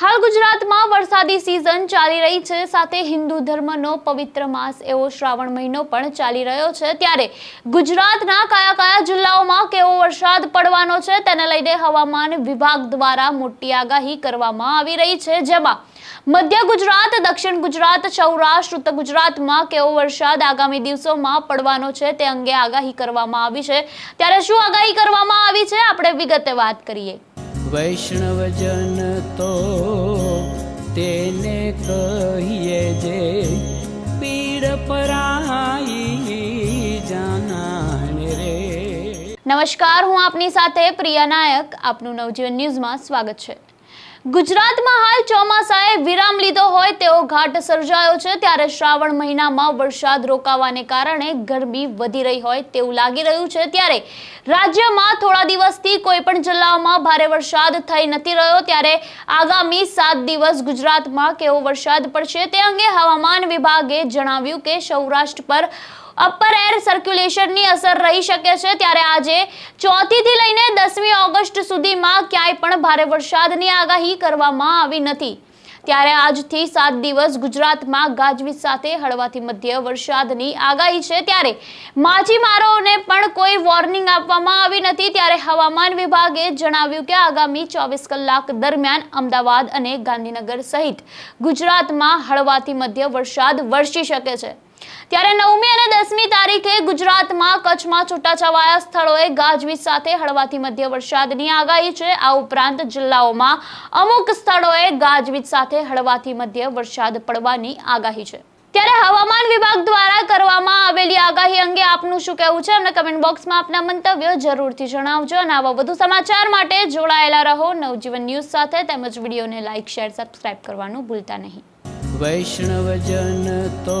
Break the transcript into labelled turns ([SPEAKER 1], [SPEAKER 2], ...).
[SPEAKER 1] હાલ ગુજરાતમાં વરસાદી સિઝન ચાલી રહી છે. સાથે હિન્દુ ધર્મનો પવિત્ર માસ એવો શ્રાવણ મહિનો પણ ચાલી રહ્યો છે. ત્યારે ગુજરાતના કયા કયા જિલ્લાઓમાં કેવો વરસાદ પડવાનો છે તેને લઈને હવામાન વિભાગ દ્વારા મોટી આગાહી કરવામાં આવી રહી છે. જેમાં મધ્ય ગુજરાત, દક્ષિણ ગુજરાત, સૌરાષ્ટ્ર, ઉત્તર ગુજરાતમાં કેવો વરસાદ આગામી દિવસોમાં પડવાનો છે તે અંગે આગાહી કરવામાં આવી છે. ત્યારે શું આગાહી કરવામાં આવી છે? આપણે વિગતે વાત કરીએ.
[SPEAKER 2] વૈષ્ણવજન તો તેને કહીએ જે પીડ પરાઈ જાનાને રે.
[SPEAKER 1] નમસ્કાર, હું આપની સાથે પ્રિયા નાયક. આપનું નવજીવન ન્યૂઝમાં સ્વાગત છે. ગુજરાતમાં હાલ લીધો હોય તેવો ઘાટ સર્જાયો છે, ત્યારે શ્રાવણ મહિનામાં વરસાદ રોકાવાને કારણે ગરમી વધી રહી હોય તેવું લાગી રહ્યું છે. ત્યારે રાજ્યમાં થોડા દિવસથી કોઈ પણ જિલ્લાઓમાં ભારે વરસાદ થઈ નથી રહ્યો. ત્યારે આગામી સાત દિવસ ગુજરાતમાં કેવો વરસાદ પડશે તે અંગે હવામાન વિભાગે જણાવ્યું કે સૌરાષ્ટ્ર પર અપર એર સર્ક્યુલેશનની અસર રહી શકે છે. ત્યારે આજે ચોથીથી લઈને દસમી ઓગસ્ટ સુધીમાં ક્યાંય પણ ભારે વરસાદની આગાહી કરવામાં આવી નથી. ત્યારે આજથી સાત દિવસ ગુજરાતમાં ગાજવીજ સાથે હળવાથી મધ્ય વરસાદની આગાહી છે. ત્યારે માછીમારોને પણ કોઈ વોર્નિંગ આપવામાં આવી નથી. ત્યારે હવામાન વિભાગે જણાવ્યું કે આગામી ચોવીસ કલાક દરમિયાન અમદાવાદ અને ગાંધીનગર સહિત ગુજરાતમાં હળવાથી મધ્ય વરસાદ વરસી શકે છે. ત્યારે નવમી અને દસમી ગુજરાતમાં કચ્છમાં છૂટાછવાયા સ્થળોએ ગાજવીજ સાથે હળવાથી મધ્ય વરસાદની આગાહી છે. આ ઉપરાંત જિલ્લાઓમાં અમુક સ્થળોએ ગાજવીજ સાથે હળવાથી મધ્ય વરસાદ પડવાની આગાહી છે. ત્યારે હવામાન વિભાગ દ્વારા કરવામાં આવેલી આગાહી અંગે આપનું શું કહેવું છે? અમને કમેન્ટ બોક્સમાં આપના મંતવ્ય જરૂરથી જણાવજો. અને આવા વધુ સમાચાર માટે જોડાયેલા રહો. નવજીવન ન્યૂઝ સાથે તેમજ વિડીયોને લાઇક, શેર, સબસ્ક્રાઇબ કરવાનું ભૂલતા નહીં.
[SPEAKER 2] વૈષ્ણવજન તો